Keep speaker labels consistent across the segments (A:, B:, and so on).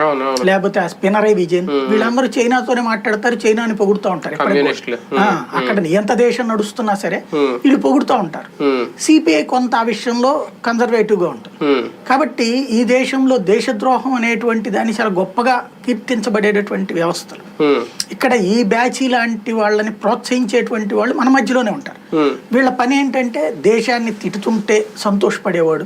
A: అవును
B: లేకపోతే ఆ స్పినరై విజయన్. వీళ్ళందరూ చైనాతోనే మాట్లాడతారు చైనాని పొగుడుతూ ఉంటారు. అక్కడ ఎంత దేశం నడుస్తున్నా సరే. వీళ్ళు పొగుడుతూ ఉంటారు. సిపిఐ కొంత ఆ విషయంలో కన్జర్వేటివ్గా ఉంటుంది. కాబట్టి ఈ దేశంలో దేశద్రోహం అనేటువంటి దాన్ని చాలా గొప్పగా కీర్తించబడేటటువంటి వ్యవస్థలు. ఇక్కడ ఈ బ్యాచ్ లాంటి వాళ్ళని ప్రోత్సహించేటువంటి వాళ్ళు మన మధ్యలోనే ఉంటారు. వీళ్ళ పని ఏంటంటే దేశాన్ని తిట్టుతుంటే సంతోషపడేవాడు.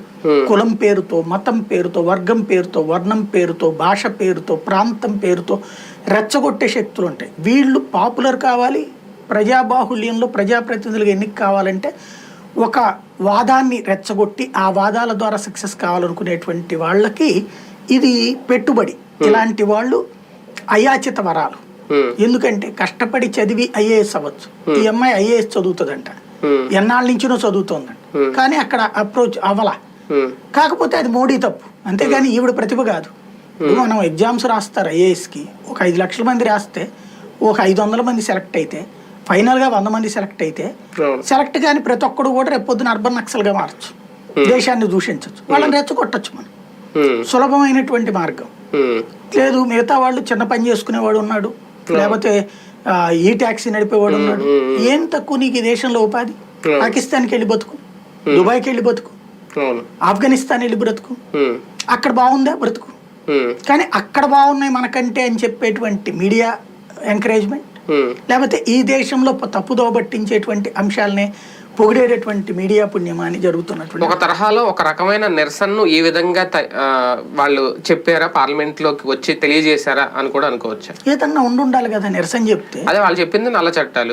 B: కులం పేరుతో మతం పేరుతో వర్గం పేరుతో వర్ణం పేరుతో భాష పేరుతో ప్రాంతం పేరుతో రెచ్చగొట్టే శక్తులు ఉంటాయి. వీళ్ళు పాపులర్ కావాలి ప్రజాబాహుల్యంలో ప్రజాప్రతినిధులుగా ఎన్నిక కావాలంటే ఒక వాదాన్ని రెచ్చగొట్టి ఆ వాదాల ద్వారా సక్సెస్ కావాలనుకునేటువంటి వాళ్ళకి ఇది పెట్టుబడి. ఇలాంటి వాళ్ళు అయాచిత వరాలు. ఎందుకంటే కష్టపడి చదివి ఐఏఎస్ అవ్వచ్చు. ఈ అమ్మాయి ఐఏఎస్ చదువుతుందంట. ఎన్నాళ్ళ నుంచినో చదువుతోందంట. కానీ అక్కడ అప్రోచ్ అవ్వలా. కాకపోతే అది మోడీ తప్పు. అంతేగాని ఈవిడ ప్రతిభ కాదు. మనం ఎగ్జామ్స్ రాస్తారు ఐఏఎస్కి. ఒక ఐదు లక్షల మంది రాస్తే ఒక ఐదు వందల మంది సెలెక్ట్ అయితే ఫైనల్గా వంద మంది సెలెక్ట్ అయితే సెలెక్ట్ కాని ప్రతి ఒక్కడు కూడా రేపు పొద్దున అర్బన్ నక్సల్గా మారచ్చు దేశాన్ని దూషించవచ్చు వాళ్ళని రెచ్చగొట్టచ్చు మనం. సులభమైనటువంటి మార్గం. లేదు మిగతా వాళ్ళు చిన్న పని చేసుకునేవాడు ఉన్నాడు. లేకపోతే ఈ ట్యాక్సీ నడిపేవాడు ఉన్నాడు. ఏం తక్కువ నీకు ఈ దేశంలో ఉపాధి. పాకిస్తాన్కి వెళ్ళి బతుకు. దుబాయ్కి వెళ్ళి బతుకు. ఆఫ్ఘనిస్తాన్ వెళ్ళి బ్రతుకు. అక్కడ బాగుందా? బ్రతుకు. కానీ అక్కడ బాగున్నాయి మనకంటే అని చెప్పేటువంటి మీడియా ఎంకరేజ్మెంట్? లేకపోతే ఈ దేశంలో తప్పుదోవ పట్టించేటువంటి అంశాలనే పొగిడేటటువంటి మీడియా పుణ్యమాని జరుగుతున్నటువంటి
A: ఒక తరహాలో ఒక రకమైన నిరసనను ఈ విధంగా వాళ్ళు చెప్పారా? పార్లమెంట్లోకి వచ్చి తెలియజేశారా? అని కూడా అనుకోవచ్చు?
B: ఏదన్నా ఉండుండాలి కదా నిరసన చెప్తే.
A: అదే వాళ్ళు చెప్పింది నల్ల చట్టాలు.